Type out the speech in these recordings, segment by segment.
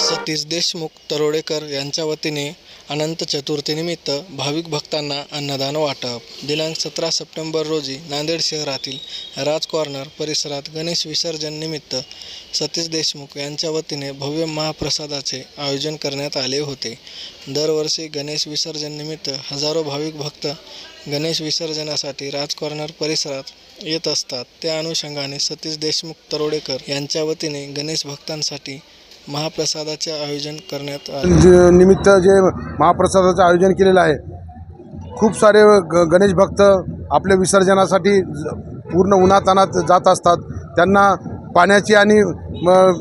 सतीश देशमुख तरोडेकर यांच्या वतीने अनंत चतुर्थीनिमित्त भाविक भक्तांना अन्नदान वाटप. दिनांक सतरा सप्टेंबर रोजी नांदेड शहरातील राज कॉर्नर परिसरात गणेश विसर्जननिमित्त सतीश देशमुख यांच्या वतीने भव्य महाप्रसादाचे आयोजन करण्यात आले होते. दरवर्षी गणेश विसर्जननिमित्त हजारो भाविक भक्त गणेश विसर्जनासाठी राज कॉर्नर परिसरात येत असतात. त्या अनुषंगाने सतीश देशमुख तरोडेकर यांच्या वतीने गणेश भक्तांसाठी महाप्रसादाचे आयोजन करण्यात आले. निमित्त जे महाप्रसादाचं आयोजन केलेलं आहे खूप सारे ग गणेश भक्त आपल्या विसर्जनासाठी ज- पूर्ण उन्हातानात जात असतात. त्यांना पाण्याची आणि म,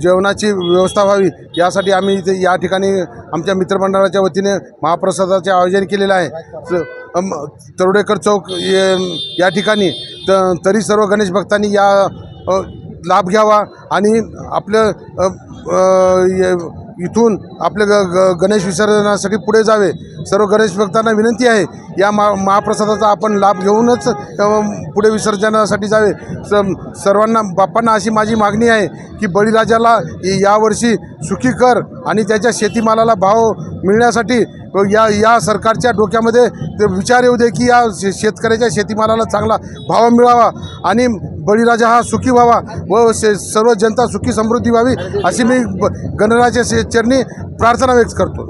जेवणाची व्यवस्था व्हावी यासाठी आम्ही इथे या ठिकाणी आमच्या मित्रमंडळाच्या वतीने महाप्रसादाचे आयोजन केलेलं आहे. स- अम, तरोडेकर चौक ये- या ठिकाणी त तरी सर्व गणेश भक्तांनी या अ, लाभ घ्यावा आणि आपलं य- इथून आपल्या ग ग गणेश विसर्जनासाठी पुढे जावे. सर्व गणेश भक्तांना विनंती आहे या मा महाप्रसादाचा आपण लाभ घेऊनच पुढे विसर्जनासाठी जावे. स सर्वांना बाप्पांना अशी माझी मागणी आहे की बळीराजाला यावर्षी सुखी कर आणि त्याच्या शेतीमालाला भाव मिळण्यासाठी या या सरकारच्या डोक्यामध्ये ते विचार येऊ दे की या शे शेतकऱ्याच्या शेतीमालाला चांगला भाव मिळावा. आणि बळीराजा हा सुखी व्हावा व शे सर्व जनता सुखी समृद्धी व्हावी अशी मी ब- चरणी प्रार्थना व्यक्त करतो.